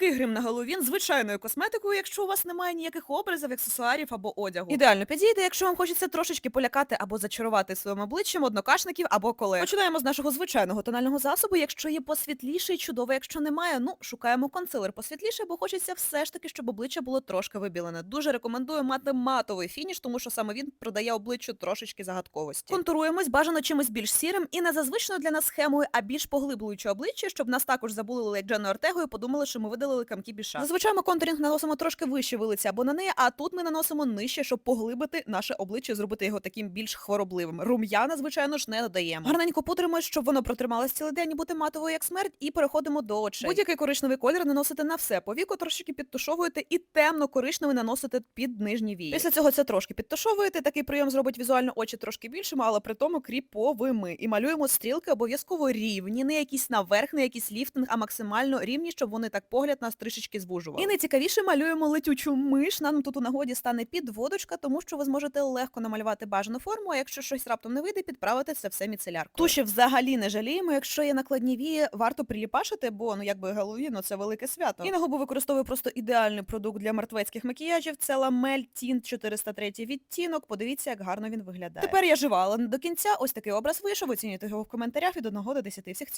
Легкий грим на Геловін, звичайною косметикою, якщо у вас немає ніяких образів, аксесуарів або одягу. Ідеально підійде, якщо вам хочеться трошечки полякати або зачарувати своїм обличчям однокашників або колег. Починаємо з нашого звичайного тонального засобу. Якщо є посвітліший, чудово. Якщо немає, ну шукаємо консилер посвітліше, бо хочеться все ж таки, щоб обличчя було трошки вибілене. Дуже рекомендую мати матовий фініш, тому що саме він придає обличчю трошечки загадковості. Контуруємось бажано чимось більш сірим і не за для нас схемою, а більш поглиблюючи обличчя, щоб нас також забули як Джену Ортегою, подумали, що ми видалили камки біша. Зазвичай ми контурінг наносимо трошки вище вилиці або на неї, а тут ми наносимо нижче, щоб поглибити наше обличчя, зробити його таким більш хворобливим. Рум'яна, звичайно ж, не додаємо. Гарненько пудримось, щоб воно протрималось цілий день і бути матовою як смерть, і переходимо до очей. Будь-який коричневий колір наносите на все. По віку трошки підтушовуєте і темно-коричневий наносите під нижні вії. Після цього це трошки підтушовуєте. Такий прийом зробить візуально очі трошки більшими, але при тому кріповими. І малюємо стрілки обов'язково рівні, не якісь наверх, не якийсь ліфтинг, а максимально рівні, щоб вони так погляд нас трішечки звужували. І найцікавіше малюємо летючу миш. Нам тут у нагоді стане підводочка, тому що ви зможете легко намалювати бажану форму, а якщо щось раптом не вийде, підправити це все міцеляркою. Туші взагалі не жаліємо. Якщо є накладні вії, варто приліпашити, бо ну якби Геловін, ну, це велике свято. І на губу використовую просто ідеальний продукт для мертвецьких макіяжів. Це ламель Тінт 403 відтінок. Подивіться, як гарно він виглядає. Тепер я жива, але не до кінця. Ось такий образ вийшов. Оцінюйте його в коментарях від 1 до 10. Всіх цього.